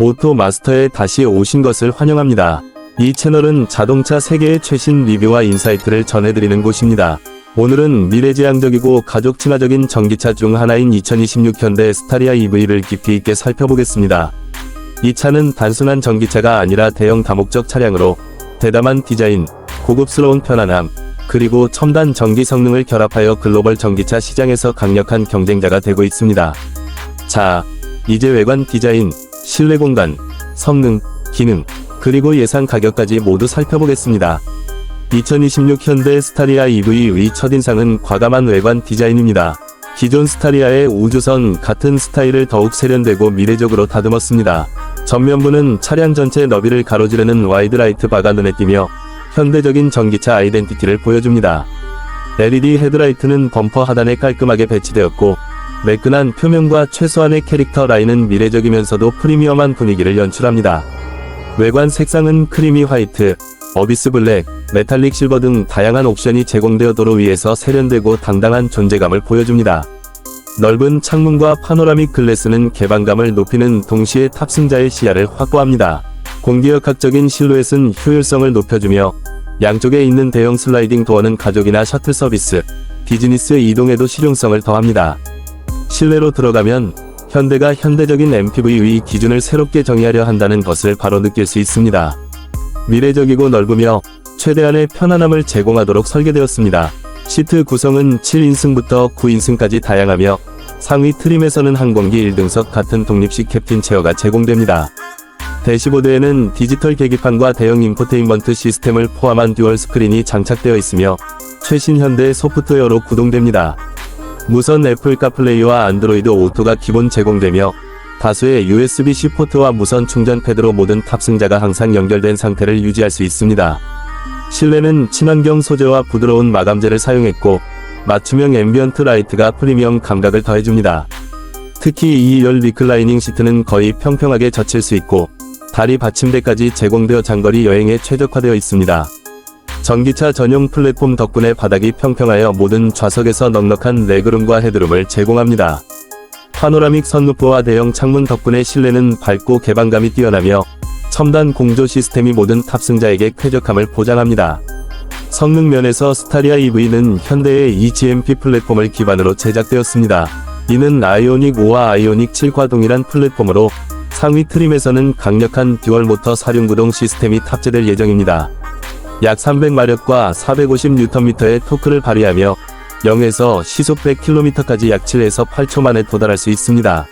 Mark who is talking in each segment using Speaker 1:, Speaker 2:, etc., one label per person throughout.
Speaker 1: 오토 마스터에 다시 오신 것을 환영합니다. 이 채널은 자동차 세계의 최신 리뷰와 인사이트를 전해드리는 곳입니다. 오늘은 미래지향적이고 가족 친화적인 전기차 중 하나인 2026 현대 스타리아 EV를 깊이 있게 살펴보겠습니다. 이 차는 단순한 전기차가 아니라 대형 다목적 차량으로 대담한 디자인, 고급스러운 편안함, 그리고 첨단 전기 성능을 결합하여 글로벌 전기차 시장에서 강력한 경쟁자가 되고 있습니다. 자, 이제 외관 디자인, 실내 공간, 성능, 기능, 그리고 예상 가격까지 모두 살펴보겠습니다. 2026 현대 스타리아 EV의 첫인상은 과감한 외관 디자인입니다. 기존 스타리아의 우주선 같은 스타일을 더욱 세련되고 미래적으로 다듬었습니다. 전면부는 차량 전체 너비를 가로지르는 와이드라이트 바가 눈에 띄며 현대적인 전기차 아이덴티티를 보여줍니다. LED 헤드라이트는 범퍼 하단에 깔끔하게 배치되었고 매끈한 표면과 최소한의 캐릭터 라인은 미래적이면서도 프리미엄한 분위기를 연출합니다. 외관 색상은 크리미 화이트, 어비스 블랙, 메탈릭 실버 등 다양한 옵션이 제공되어 도로 위에서 세련되고 당당한 존재감을 보여줍니다. 넓은 창문과 파노라믹 글래스는 개방감을 높이는 동시에 탑승자의 시야를 확보합니다. 공기역학적인 실루엣은 효율성을 높여주며 양쪽에 있는 대형 슬라이딩 도어는 가족이나 셔틀 서비스, 비즈니스 이동에도 실용성을 더합니다. 실내로 들어가면 현대가 현대적인 MPV의 기준을 새롭게 정의하려 한다는 것을 바로 느낄 수 있습니다. 미래적이고 넓으며 최대한의 편안함을 제공하도록 설계되었습니다. 시트 구성은 7인승부터 9인승까지 다양하며 상위 트림에서는 항공기 1등석 같은 독립식 캡틴 체어가 제공됩니다. 대시보드에는 디지털 계기판과 대형 인포테인먼트 시스템을 포함한 듀얼 스크린이 장착되어 있으며 최신 현대 소프트웨어로 구동됩니다. 무선 애플 카플레이와 안드로이드 오토가 기본 제공되며 다수의 USB-C 포트와 무선 충전 패드로 모든 탑승자가 항상 연결된 상태를 유지할 수 있습니다. 실내는 친환경 소재와 부드러운 마감재를 사용했고 맞춤형 앰비언트 라이트가 프리미엄 감각을 더해줍니다. 특히 2열 리클라이닝 시트는 거의 평평하게 젖힐 수 있고 다리 받침대까지 제공되어 장거리 여행에 최적화되어 있습니다. 전기차 전용 플랫폼 덕분에 바닥이 평평하여 모든 좌석에서 넉넉한 레그룸과 헤드룸을 제공합니다. 파노라믹 선루프와 대형 창문 덕분에 실내는 밝고 개방감이 뛰어나며 첨단 공조 시스템이 모든 탑승자에게 쾌적함을 보장합니다. 성능 면에서 스타리아 EV는 현대의 eGMP 플랫폼을 기반으로 제작되었습니다. 이는 아이오닉 5와 아이오닉 7과 동일한 플랫폼으로 상위 트림에서는 강력한 듀얼 모터 사륜구동 시스템이 탑재될 예정입니다. 약 300마력과 450Nm의 토크를 발휘하며 0에서 시속 100km까지 약 7에서 8초 만에 도달할 수 있습니다.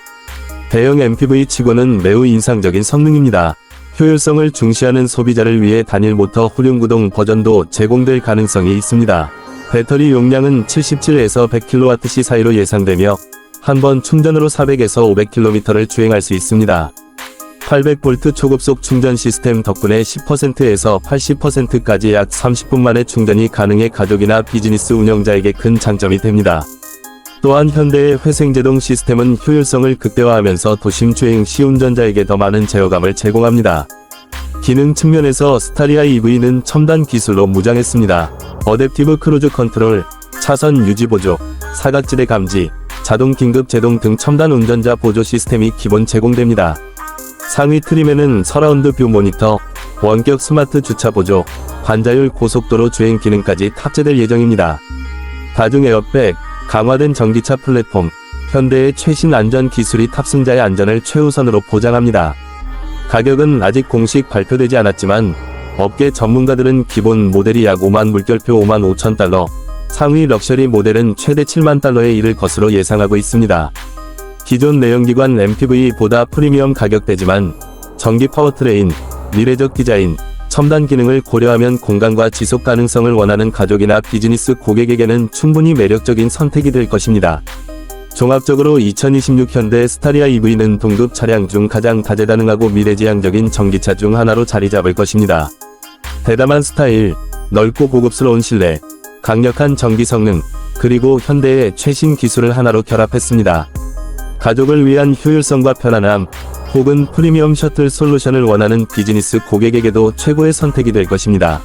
Speaker 1: 대형 MPV 치고는 매우 인상적인 성능입니다. 효율성을 중시하는 소비자를 위해 단일 모터 후륜구동 버전도 제공될 가능성이 있습니다. 배터리 용량은 77에서 100kWh 사이로 예상되며 한 번 충전으로 400에서 500km를 주행할 수 있습니다. 800V 초급속 충전 시스템 덕분에 10%에서 80%까지 약 30분 만에 충전이 가능해 가족이나 비즈니스 운영자에게 큰 장점이 됩니다. 또한 현대의 회생제동 시스템은 효율성을 극대화하면서 도심 주행 시 운전자에게 더 많은 제어감을 제공합니다. 기능 측면에서 스타리아 EV는 첨단 기술로 무장했습니다. 어댑티브 크루즈 컨트롤, 차선 유지 보조, 사각지대 감지, 자동 긴급 제동 등 첨단 운전자 보조 시스템이 기본 제공됩니다. 상위 트림에는 서라운드 뷰 모니터, 원격 스마트 주차 보조, 반자율 고속도로 주행 기능까지 탑재될 예정입니다. 다중 에어백, 강화된 전기차 플랫폼, 현대의 최신 안전 기술이 탑승자의 안전을 최우선으로 보장합니다. 가격은 아직 공식 발표되지 않았지만 업계 전문가들은 기본 모델이 약 5만 물결표 5만 5천 달러, 상위 럭셔리 모델은 최대 7만 달러에 이를 것으로 예상하고 있습니다. 기존 내연기관 MPV보다 프리미엄 가격대지만 전기 파워트레인, 미래적 디자인, 첨단 기능을 고려하면 공간과 지속 가능성을 원하는 가족이나 비즈니스 고객에게는 충분히 매력적인 선택이 될 것입니다. 종합적으로 2026 현대 스타리아 EV는 동급 차량 중 가장 다재다능하고 미래지향적인 전기차 중 하나로 자리 잡을 것입니다. 대담한 스타일, 넓고 고급스러운 실내, 강력한 전기 성능, 그리고 현대의 최신 기술을 하나로 결합했습니다. 가족을 위한 효율성과 편안함, 혹은 프리미엄 셔틀 솔루션을 원하는 비즈니스 고객에게도 최고의 선택이 될 것입니다.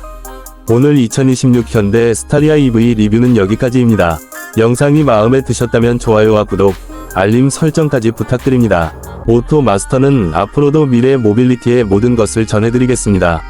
Speaker 1: 오늘 2026 현대 스타리아 EV 리뷰는 여기까지입니다. 영상이 마음에 드셨다면 좋아요와 구독, 알림 설정까지 부탁드립니다. 오토 마스터는 앞으로도 미래 모빌리티의 모든 것을 전해드리겠습니다.